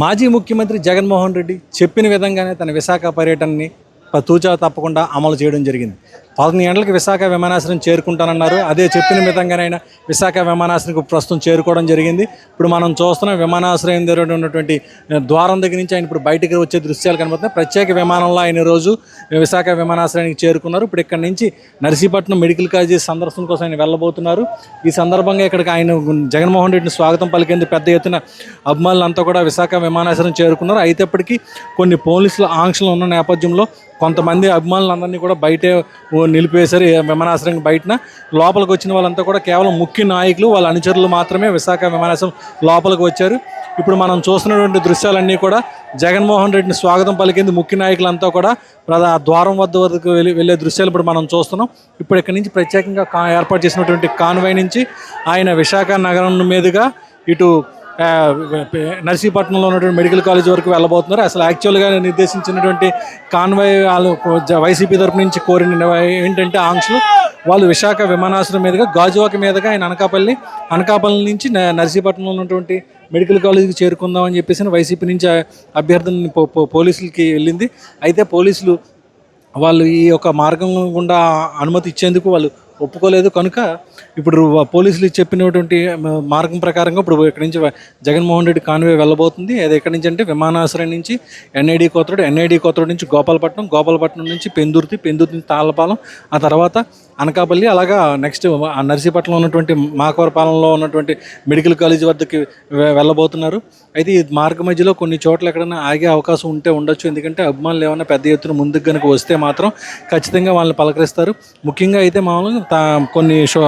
మాజీ ముఖ్యమంత్రి జగన్మోహన్ రెడ్డి చెప్పిన విధంగానే తన విశాఖ పర్యటనని తూచా తప్పకుండా అమలు చేయడం జరిగింది. పదకొండు గంటలకు విశాఖ విమానాశ్రయం చేరుకుంటానన్నారు. అదే చెప్పిన విధంగానే ఆయన విశాఖ విమానాశ్రయంకు ప్రస్తుతం చేరుకోవడం జరిగింది. ఇప్పుడు మనం చూస్తున్న విమానాశ్రయం దగ్గర ఉన్నటువంటి ద్వారం దగ్గర నుంచి ఆయన ఇప్పుడు బయటకు వచ్చే దృశ్యాలు కనబడుతున్నాయి. ప్రత్యేక విమానంలో ఆయన రోజు విశాఖ విమానాశ్రయానికి చేరుకున్నారు. ఇప్పుడు ఇక్కడ నుంచి నర్సీపట్నం మెడికల్ కాలేజీ సందర్శన కోసం ఆయన వెళ్ళబోతున్నారు. ఈ సందర్భంగా ఇక్కడికి ఆయన జగన్మోహన్ రెడ్డిని స్వాగతం పలికేందుకు పెద్ద ఎత్తున అభిమానులంతా కూడా విశాఖ విమానాశ్రయం చేరుకున్నారు. అయితేప్పటికీ కొన్ని పోలీసుల ఆంక్షలు ఉన్న నేపథ్యంలో కొంతమంది అభిమానులందరినీ కూడా బయటే నిలిపేశారు. విమానాశ్రయం బయటన లోపలికి వచ్చిన వాళ్ళంతా కూడా కేవలం ముఖ్య నాయకులు వాళ్ళ అనుచరులు మాత్రమే విశాఖ విమానాశ్రయం లోపలికి వచ్చారు. ఇప్పుడు మనం చూస్తున్నటువంటి దృశ్యాలన్నీ కూడా జగన్మోహన్ రెడ్డిని స్వాగతం పలికింది ముఖ్య నాయకులంతా కూడా. ప్రధా ద్వారం వద్ద వరకు వెళ్ళి వెళ్ళే దృశ్యాలు ఇప్పుడు మనం చూస్తున్నాం. ఇప్పుడు ఇక్కడ నుంచి ప్రత్యేకంగా కా ఏర్పాటు చేసినటువంటి కాన్వాయ్ నుంచి ఆయన విశాఖ నగరం మీదుగా ఇటు నర్సీపట్నంలో ఉన్నటువంటి మెడికల్ కాలేజ్ వరకు వెళ్ళబోతున్నారు. అసలు యాక్చువల్గా నిర్దేశించినటువంటి కాన్వాయ్ వాళ్ళు వైసీపీ తరపు నుంచి కోరిన ఏంటంటే ఆంక్షలు వాళ్ళు విశాఖ విమానాశ్రయం మీదుగా గాజువాక మీదుగా ఆయన అనకాపల్లి అనకాపల్లి నుంచి నర్సీపట్నంలో ఉన్నటువంటి మెడికల్ కాలేజీకి చేరుకుందామని చెప్పేసి వైసీపీ నుంచి అభ్యర్థన పో- పోలీసులకి వెళ్ళింది. అయితే పోలీసులు వాళ్ళు ఈ యొక్క మార్గం గుండా అనుమతి ఇచ్చేందుకు వాళ్ళు ఒప్పుకోలేదు కనుక ఇప్పుడు పోలీసులు చెప్పినటువంటి మార్గం ప్రకారంగా ఇప్పుడు ఇక్కడి నుంచి జగన్మోహన్ రెడ్డి కాన్వే వెళ్ళబోతుంది. అది ఎక్కడి నుంచి అంటే విమానాశ్రయం నుంచి ఎన్ఐడి కోతరుడు ఎన్ఐడి కోతరుడు నుంచి గోపాలపట్నం గోపాలపట్నం నుంచి పెందుర్తి పెందుర్తి నుంచి తాళ్ళపాలెం ఆ తర్వాత అనకాపల్లి అలాగా నెక్స్ట్ ఆ నర్సీపట్నంలో ఉన్నటువంటి మాకవరపాలెంలో ఉన్నటువంటి మెడికల్ కాలేజ్ వద్దకి వెళ్ళబోతున్నారు. అయితే ఈ మార్గ మధ్యలో కొన్ని చోట్ల ఎక్కడైనా ఆగే అవకాశం ఉంటే ఉండొచ్చు. ఎందుకంటే అభిమానులు ఏమైనా పెద్ద ఎత్తున ముందుకు కనుక వస్తే మాత్రం ఖచ్చితంగా వాళ్ళని పలకరిస్తారు. ముఖ్యంగా అయితే మామూలుగా కొన్ని షో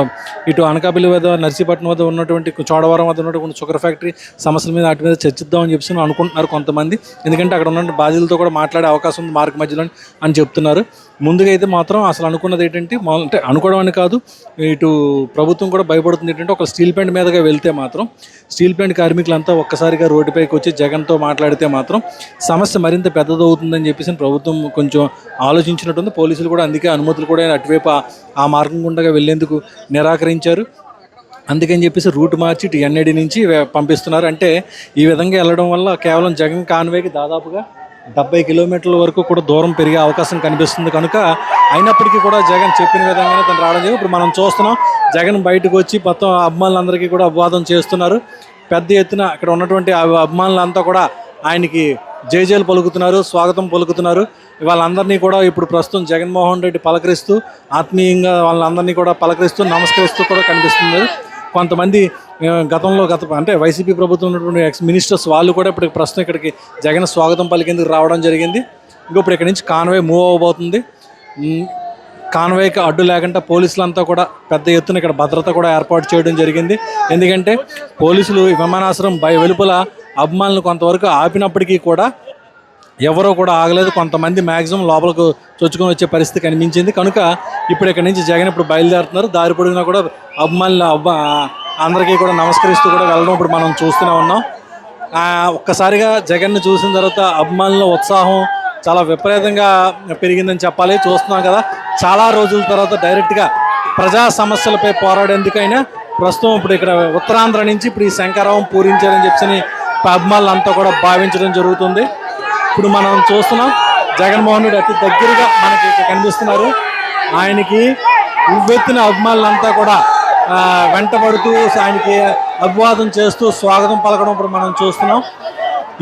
ఇటు అనకాపల్లి వద్ద నర్సీపట్నం వద్ద ఉన్నటువంటి చోడవరం వద్ద ఉన్నటువంటి షుగర్ ఫ్యాక్టరీ సమస్యల మీద వాటి మీద చర్చిద్దామని చెప్పి అనుకుంటున్నారు కొంతమంది. ఎందుకంటే అక్కడ ఉన్న బాధితులతో కూడా మాట్లాడే అవకాశం ఉంది మార్గ మధ్యలో అని చెప్తున్నారు. ముందుగా అయితే మాత్రం అసలు అనుకున్నది ఏంటంటే అంటే అనుకోవడం అని కాదు ఇటు ప్రభుత్వం కూడా భయపడుతుంది ఏంటంటే ఒక స్టీల్ ప్లాంట్ మీదగా వెళ్తే మాత్రం స్టీల్ ప్లాంట్ కార్మికులంతా ఒక్కసారిగా రోడ్డుపైకి వచ్చి జగన్తో మాట్లాడితే మాత్రం సమస్య మరింత పెద్దదవుతుందని చెప్పేసి ప్రభుత్వం కొంచెం ఆలోచించినట్టుంది. పోలీసులు కూడా అందుకే అనుమతులు కూడా అటువైపు ఆ- మార్గం గుండా వెళ్ళేందుకు నిరాకరించారు. అందుకని చెప్పేసి రూట్ మార్చి ఇటు ఎన్ఐడి నుంచి పంపిస్తున్నారు. అంటే ఈ విధంగా వెళ్ళడం వల్ల కేవలం జగన్ కాన్వేకి దాదాపుగా డెబ్బై కిలోమీటర్ల వరకు కూడా దూరం పెరిగే అవకాశం కనిపిస్తుంది కనుక అయినప్పటికీ కూడా జగన్ చెప్పిన విధంగానే తను రావడం జరిగింది. ఇప్పుడు మనం చూస్తున్నాం జగన్ బయటకు వచ్చి మొత్తం అభిమానులందరికీ కూడా అభివాదం చేస్తున్నారు. పెద్ద ఎత్తున ఇక్కడ ఉన్నటువంటి అభిమానులంతా కూడా ఆయనకి జేజేలు పలుకుతున్నారు స్వాగతం పలుకుతున్నారు. వాళ్ళందరినీ కూడా ఇప్పుడు ప్రస్తుతం జగన్మోహన్ రెడ్డి పలకరిస్తూ ఆత్మీయంగా వాళ్ళందరినీ కూడా పలకరిస్తూ నమస్కరిస్తూ కూడా కనిపిస్తుంది కొంతమంది గతంలో గత అంటే వైసీపీ ప్రభుత్వం ఉన్నటువంటి ఎక్స్ మినిస్టర్స్ వాళ్ళు కూడా ఇప్పుడు ప్రస్తుతం ఇక్కడికి జగన్ స్వాగతం పలికేందుకు రావడం జరిగింది. ఇంకో ఇప్పుడు ఇక్కడ నుంచి కాన్వే మూవ్ అవబోతుంది కాన్వేకి అడ్డు లేకుండా పోలీసులంతా కూడా పెద్ద ఎత్తున ఇక్కడ భద్రత కూడా ఏర్పాటు చేయడం జరిగింది. ఎందుకంటే పోలీసులు విమానాశ్రయం బయ వెలుపల అభిమానులు కొంతవరకు ఆపినప్పటికీ కూడా ఎవరో కూడా ఆగలేదు. కొంతమంది మ్యాక్సిమం లోపలకు చొచ్చుకొని వచ్చే పరిస్థితి కనిపించింది. కనుక ఇప్పుడు ఇక్కడ నుంచి జగన్ ఇప్పుడు బయలుదేరుతున్నారు. దారి పొడిగినా కూడా అభిమానులు అబ్బా అందరికీ కూడా నమస్కరిస్తూ కూడా వెళ్ళడం ఇప్పుడు మనం చూస్తూనే ఉన్నాం. ఒక్కసారిగా జగన్ను చూసిన తర్వాత అభిమానుల ఉత్సాహం చాలా విపరీతంగా పెరిగిందని చెప్పాలి. చూస్తున్నాం కదా చాలా రోజుల తర్వాత డైరెక్ట్గా ప్రజా సమస్యలపై పోరాడేందుకైనా ప్రస్తుతం ఇప్పుడు ఇక్కడ ఉత్తరాంధ్ర నుంచి ఇప్పుడు ఈ శంకరావం పూరించారని చెప్పి అభిమానులంతా కూడా భావించడం జరుగుతుంది. ఇప్పుడు మనం చూస్తున్నాం జగన్మోహన్ రెడ్డి అతి దగ్గరగా మనకి ఇక్కడ కనిపిస్తున్నారు. ఆయనకి ఉవ్వెత్తిన అభిమానులంతా కూడా వెంటబడుతూ ఆయనకి అభివాదం చేస్తూ స్వాగతం పలకడం ఇప్పుడు మనం చూస్తున్నాం.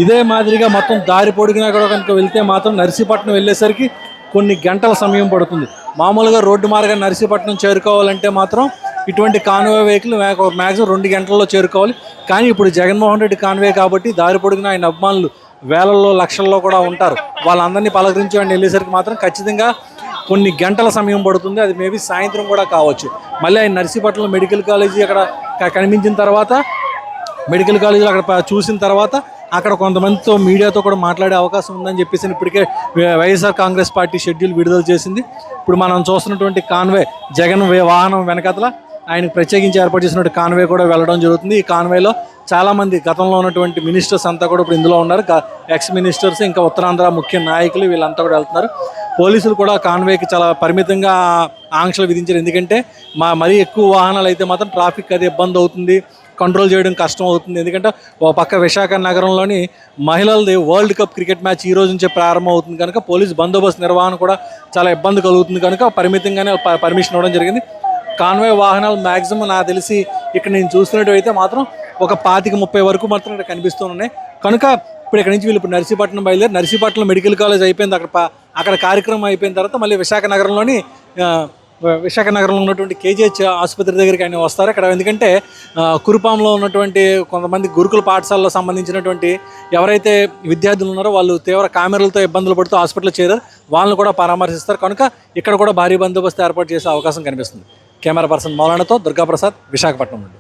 ఇదే మాదిరిగా మొత్తం దారి పొడిగినా కూడా కనుక వెళ్తే మాత్రం నర్సీపట్నం వెళ్ళేసరికి కొన్ని గంటల సమయం పడుతుంది. మామూలుగా రోడ్డు మార్గం నర్సీపట్నం చేరుకోవాలంటే మాత్రం ఇటువంటి కాన్వే వెహికల్ మ్యాక్సిమం రెండు గంటల్లో చేరుకోవాలి. కానీ ఇప్పుడు జగన్మోహన్ రెడ్డి కాన్వే కాబట్టి దారి పొడిగిన ఆయన అభిమానులు వేలల్లో లక్షల్లో కూడా ఉంటారు. వాళ్ళందరినీ పలకరించి వాడిని వెళ్ళేసరికి మాత్రం ఖచ్చితంగా కొన్ని గంటల సమయం పడుతుంది. అది మేబీ సాయంత్రం కూడా కావచ్చు. మళ్ళీ ఆయన నర్సీపట్నం మెడికల్ కాలేజీ అక్కడ కనిపించిన తర్వాత మెడికల్ కాలేజీలో అక్కడ చూసిన తర్వాత అక్కడ కొంతమందితో మీడియాతో కూడా మాట్లాడే అవకాశం ఉందని చెప్పేసి ఇప్పటికే Y- YSR Congress party schedule విడుదల చేసింది. ఇప్పుడు మనం చూస్తున్నటువంటి కాన్వే జగన్ వే- వాహనం వెనకతల ఆయనకు ప్రత్యేకించి ఏర్పాటు చేసినటువంటి కాన్వే కూడా వెళ్ళడం జరుగుతుంది. ఈ కాన్వేలో చాలామంది గతంలో ఉన్నటువంటి మినిస్టర్స్ అంతా కూడా ఇప్పుడు ఇందులో ఉన్నారు. ఎక్స్ మినిస్టర్స్ ఇంకా ఉత్తరాంధ్ర ముఖ్య నాయకులు వీళ్ళంతా కూడా వెళ్తున్నారు. పోలీసులు కూడా కాన్వేకి చాలా పరిమితంగా ఆంక్షలు విధించారు. ఎందుకంటే మా మరీ ఎక్కువ వాహనాలు అయితే మాత్రం ట్రాఫిక్ అది ఇబ్బంది అవుతుంది. కంట్రోల్ చేయడం కష్టం అవుతుంది. ఎందుకంటే ఓ పక్క విశాఖ నగరంలోని మహిళలది వరల్డ్ కప్ క్రికెట్ మ్యాచ్ ఈ రోజు నుంచే ప్రారంభం అవుతుంది. కనుక పోలీస్ బందోబస్తు నిర్వహణ కూడా చాలా ఇబ్బంది కలుగుతుంది. కనుక పరిమితంగానే ప- పర్మిషన్ ఇవ్వడం జరిగింది. కాన్వే వాహనాలు మ్యాక్సిమం నాకు తెలిసి ఇక్కడ నేను చూస్తున్నట్టు అయితే మాత్రం ఒక పాతిక ముప్పై వరకు మాత్రం ఇక్కడ కనిపిస్తున్నాయి కనుక ఇప్పుడు ఇక్కడ నుంచి వీళ్ళు ఇప్పుడు నర్సీపట్నం బయలుదేరి నర్సీపట్నం మెడికల్ కాలేజ్ అయిపోయింది. అక్కడ అక్కడ కార్యక్రమం అయిపోయిన తర్వాత మళ్ళీ విశాఖ నగరంలోని విశాఖ నగరంలో ఉన్నటువంటి కేజీహెచ్ ఆసుపత్రి దగ్గరికి ఆయన వస్తారు. అక్కడ ఎందుకంటే కురుపాంలో ఉన్నటువంటి కొంతమంది గురుకుల పాఠశాలలో సంబంధించినటువంటి ఎవరైతే విద్యార్థులు ఉన్నారో వాళ్ళు తీవ్ర కామెరలతో ఇబ్బందులు పడుతూ హాస్పిటల్ చేరారు. వాళ్ళని కూడా పరామర్శిస్తారు. కనుక ఇక్కడ కూడా భారీ బందోబస్తు ఏర్పాటు చేసే అవకాశం కనిపిస్తుంది. కెమెరా పర్సన్ మౌలానాతో దుర్గాప్రసాద్ విశాఖపట్నం నుండి.